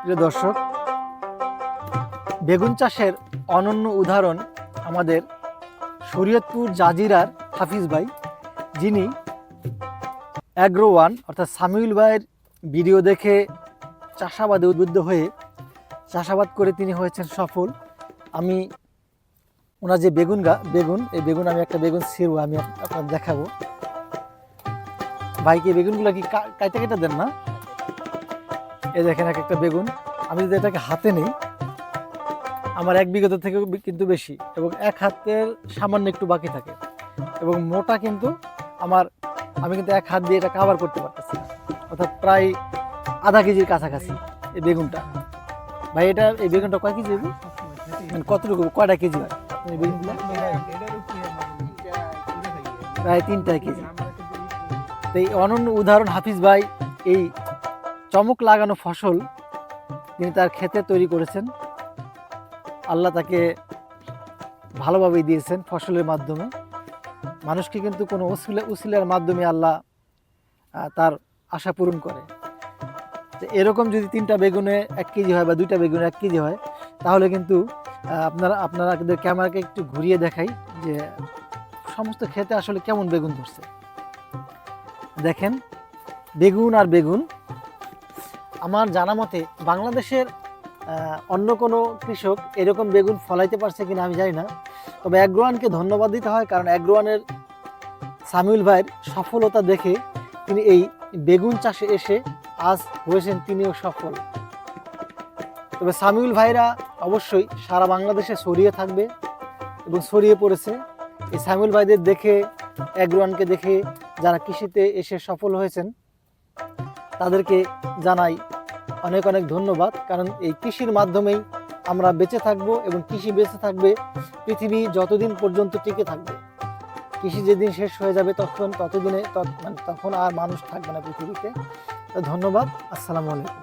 প্রিয় দর্শক, বেগুন চাষের অনন্য উদাহরণ আমাদের শরীয়তপুর জাজিরার হাফিজ ভাই। যিনি অ্যাগ্রো ওয়ান অর্থাৎ সামিউল ভাইয়ের ভিডিও দেখে চাষাবাদে উদ্বুদ্ধ হয়ে চাষাবাদ করে তিনি হয়েছেন সফল। আমি ওনার যে বেগুন গা, বেগুন, এই বেগুন আমি একটা বেগুন ছিঁড়বো, আমি আপনার দেখাবো। ভাইকে বেগুনগুলো কি কাইটা কেটে দেন না? এই দেখেন এক একটা বেগুন। আমি যদি এটাকে হাতে নেই, আমার এক বিঘত থেকে কিন্তু বেশি এবং এক হাতের সামান্য একটু বাকি থাকে এবং মোটা কিন্তু আমার, আমি কিন্তু এক হাত দিয়ে এটা কাভার করতে পারতেছি অর্থাৎ প্রায় আধা কেজির কাছাকাছি এই বেগুনটা। ভাই, এটা, এই বেগুনটা কয় কেজি? মানে কতটুকু, কয়টা কেজি হয়? এই প্রায় তিনটা কেজি। তো এই অনন্য উদাহরণ হাফিজ ভাই এই চমক লাগানো ফসল তিনি তার ক্ষেতে তৈরি করেছেন। আল্লাহ তাকে ভালোভাবেই দিয়েছেন ফসলের মাধ্যমে। মানুষকে কিন্তু কোনো উসিলা, উসিলার মাধ্যমে আল্লাহ তার আশা পূরণ করে। এরকম যদি তিনটা বেগুনে এক কেজি হয় বা দুইটা বেগুনে এক কেজি হয়, তাহলে কিন্তু আপনারা আপনারা ক্যামেরাকে একটু ঘুরিয়ে দেখাই যে সমস্ত খেতে আসলে কেমন বেগুন ধরছে। দেখেন, বেগুন আর বেগুন আমার জানা মতে বাংলাদেশের অন্য কোনো কৃষক এরকম বেগুন ফলাইতে পারছে কিনা আমি জানি না। তবে অ্যাগ্রোয়ানকে ধন্যবাদ দিতে হয় কারণ অ্যাগ্রোয়ানের সামিউল ভাইয়ের সফলতা দেখে তিনি এই বেগুন চাষে এসে আজ হয়েছেন তিনিও সফল। তবে সামিউল ভাইরা অবশ্যই সারা বাংলাদেশে ছড়িয়ে থাকবে এবং ছড়িয়ে পড়েছে। এই সামিউল ভাইদের দেখে অ্যাগ্রোয়ানকে দেখে যারা কৃষিতে এসে সফল হয়েছেন, তাদেরকে জানাই অনেক অনেক ধন্যবাদ, কারণ এই কৃষির মাধ্যমেই আমরা বেঁচে থাকব এবং কৃষি বেঁচে থাকবে, পৃথিবী যতদিন পর্যন্ত টিকে থাকবে। কৃষি যেদিন শেষ হয়ে যাবে তখন, ততদিনে তত- মানে তখন আর মানুষ থাকবে না পৃথিবীতে। তো ধন্যবাদ, আসসালামু আলাইকুম।